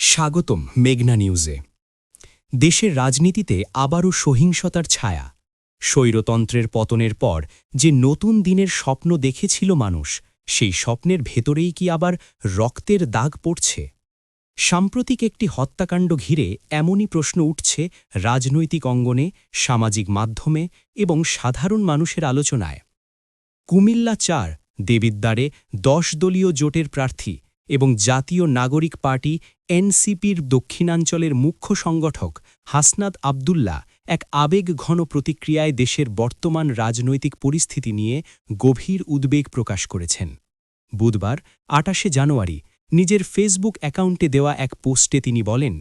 স্বাগতম মেঘনা নিউজে। দেশের রাজনীতিতে আবারও সহিংসতার ছায়া। স্বৈরতন্ত্রের পতনের পর যে নতুন দিনের স্বপ্ন দেখেছিল মানুষ, সেই স্বপ্নের ভেতরেই কি আবার রক্তের দাগ পড়ছে? সাম্প্রতিক একটি হত্যাকাণ্ড ঘিরে এমনই প্রশ্ন উঠছে রাজনৈতিক অঙ্গনে, সামাজিক মাধ্যমে এবং সাধারণ মানুষের আলোচনায়। কুমিল্লা চার, দেবিদ্বারে দশ দলীয় জোটের প্রার্থী এবং জাতীয় নাগরিক পার্টি এনসিপির দক্ষিণাঞ্চলের মুখ্য সংগঠক হাসনাত আবদুল্লাহ এক আবেগঘন প্রতিক্রিয়ায় দেশের বর্তমান রাজনৈতিক পরিস্থিতি নিয়ে গভীর উদ্বেগ প্রকাশ করেছেন। বুধবার, আটাশে জানুয়ারি, নিজের ফেসবুক অ্যাকাউন্টে দেওয়া এক পোস্টে তিনি বলেন,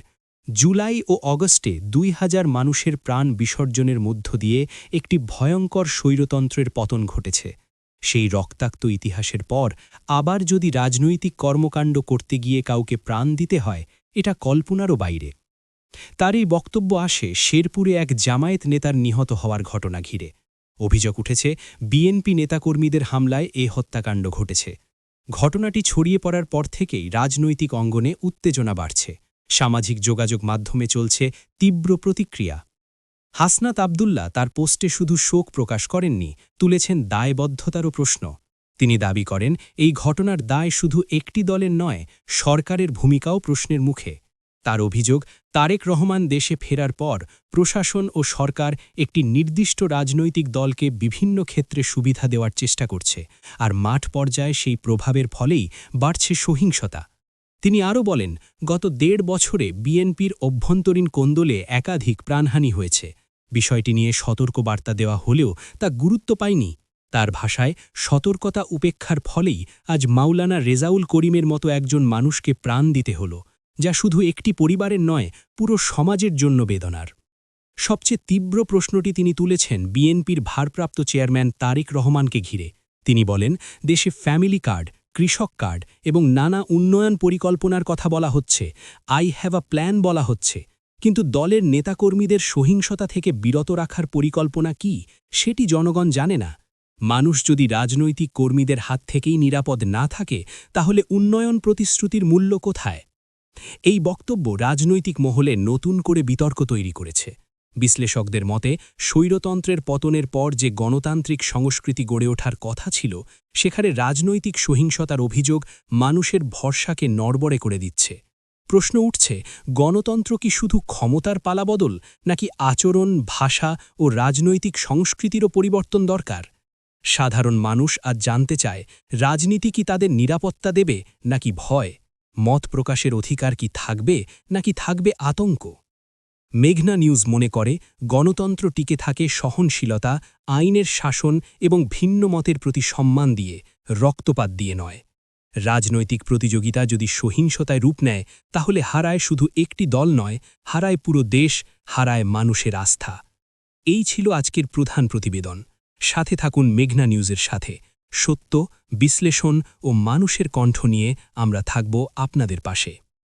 জুলাই ও অগস্টে দুই হাজার মানুষের প্রাণ বিসর্জনের মধ্য দিয়ে একটি ভয়ঙ্কর স্বৈরতন্ত্রের পতন ঘটেছে। সেই রক্তাক্ত ইতিহাসের পর আবার যদি রাজনৈতিক কর্মকাণ্ড করতে গিয়ে কাউকে প্রাণ দিতে হয়, এটা কল্পনারও বাইরে। তার এই বক্তব্য আসে শেরপুরে এক জামায়াত নেতার নিহত হওয়ার ঘটনা ঘিরে। অভিযোগ উঠেছে, বিএনপি নেতাকর্মীদের হামলায় এ হত্যাকাণ্ড ঘটেছে। ঘটনাটি ছড়িয়ে পড়ার পর থেকেই রাজনৈতিক অঙ্গনে উত্তেজনা বাড়ছে। সামাজিক যোগাযোগ মাধ্যমে চলছে তীব্র প্রতিক্রিয়া। হাসনাত আবদুল্লাহ তার পোস্টে শুধু শোক প্রকাশ করেননি, তুলেছেন দায়বদ্ধতারও প্রশ্ন। তিনি দাবি করেন, এই ঘটনার দায় শুধু একটি দলের নয়, সরকারের ভূমিকাও প্রশ্নের মুখে। তার অভিযোগ, তারেক রহমান দেশে ফেরার পর প্রশাসন ও সরকার একটি নির্দিষ্ট রাজনৈতিক দলকে বিভিন্ন ক্ষেত্রে সুবিধা দেওয়ার চেষ্টা করছে, আর মাঠ পর্যায়ে সেই প্রভাবের ফলেই বাড়ছে সহিংসতা। তিনি আরও বলেন, গত দেড় বছরে বিএনপির অভ্যন্তরীণ কোন্দলে একাধিক প্রাণহানি হয়েছে। বিষয়টি নিয়ে সতর্ক বার্তা দেওয়া হলেও তা গুরুত্ব পায়নি। তার ভাষায়, সতর্কতা উপেক্ষার ফলেই আজ মাওলানা রেজাউল করিমের মতো একজন মানুষকে প্রাণ দিতে হল, যা শুধু একটি পরিবারের নয়, পুরো সমাজের জন্য বেদনার। সবচেয়ে তীব্র প্রশ্নটি তিনি তুলেছেন বিএনপির ভারপ্রাপ্ত চেয়ারম্যান তারেক রহমানকে ঘিরে। তিনি বলেন, দেশে ফ্যামিলি কার্ড, কৃষক কার্ড এবং নানা উন্নয়ন পরিকল্পনার কথা বলা হচ্ছে, আই হ্যাভ আ প্ল্যান বলা হচ্ছে। কিন্তু দলের নেতাকর্মীদের সহিংসতা থেকে বিরত রাখার পরিকল্পনা কি, সেটি জনগণ জানে না। মানুষ যদি রাজনৈতিক কর্মীদের হাত থেকেই নিরাপদ না থাকে, তাহলে উন্নয়ন প্রতিশ্রুতির মূল্য কোথায়? এই বক্তব্য রাজনৈতিক মহলে নতুন করে বিতর্ক তৈরি করেছে। বিশ্লেষকদের মতে, স্বৈরতন্ত্রের পতনের পর যে গণতান্ত্রিক সংস্কৃতি গড়ে ওঠার কথা ছিল, সেখানে রাজনৈতিক সহিংসতার অভিযোগ মানুষের ভরসাকে নড়বড়ে করে দিচ্ছে। প্রশ্ন উঠছে, গণতন্ত্র কি শুধু ক্ষমতার পালাবদল নাকি আচরণ, ভাষা ও রাজনৈতিক সংস্কৃতিরও পরিবর্তন দরকার? সাধারণ মানুষ আজ জানতে চায়, রাজনীতি কি তাদের নিরাপত্তা দেবে, নাকি ভয়? মত প্রকাশের অধিকার কি থাকবে, নাকি থাকবে আতঙ্ক? মেঘনা নিউজ মনে করে, গণতন্ত্র টিকে থাকে সহনশীলতা, আইনের শাসন এবং ভিন্ন মতের প্রতি সম্মান দিয়ে, রক্তপাত দিয়ে নয়। রাজনৈতিক প্রতিযোগিতা যদি সহিংসতায় রূপ নেয়, তাহলে হারায় শুধু একটি দল নয়, হারায় পুরো দেশ, হারায় মানুষের আস্থা। এই ছিল আজকের প্রধান প্রতিবেদন। সাথে থাকুন মেঘনা নিউজের সাথে। সত্য, বিশ্লেষণ ও মানুষের কণ্ঠ নিয়ে আমরা থাকব আপনাদের পাশে।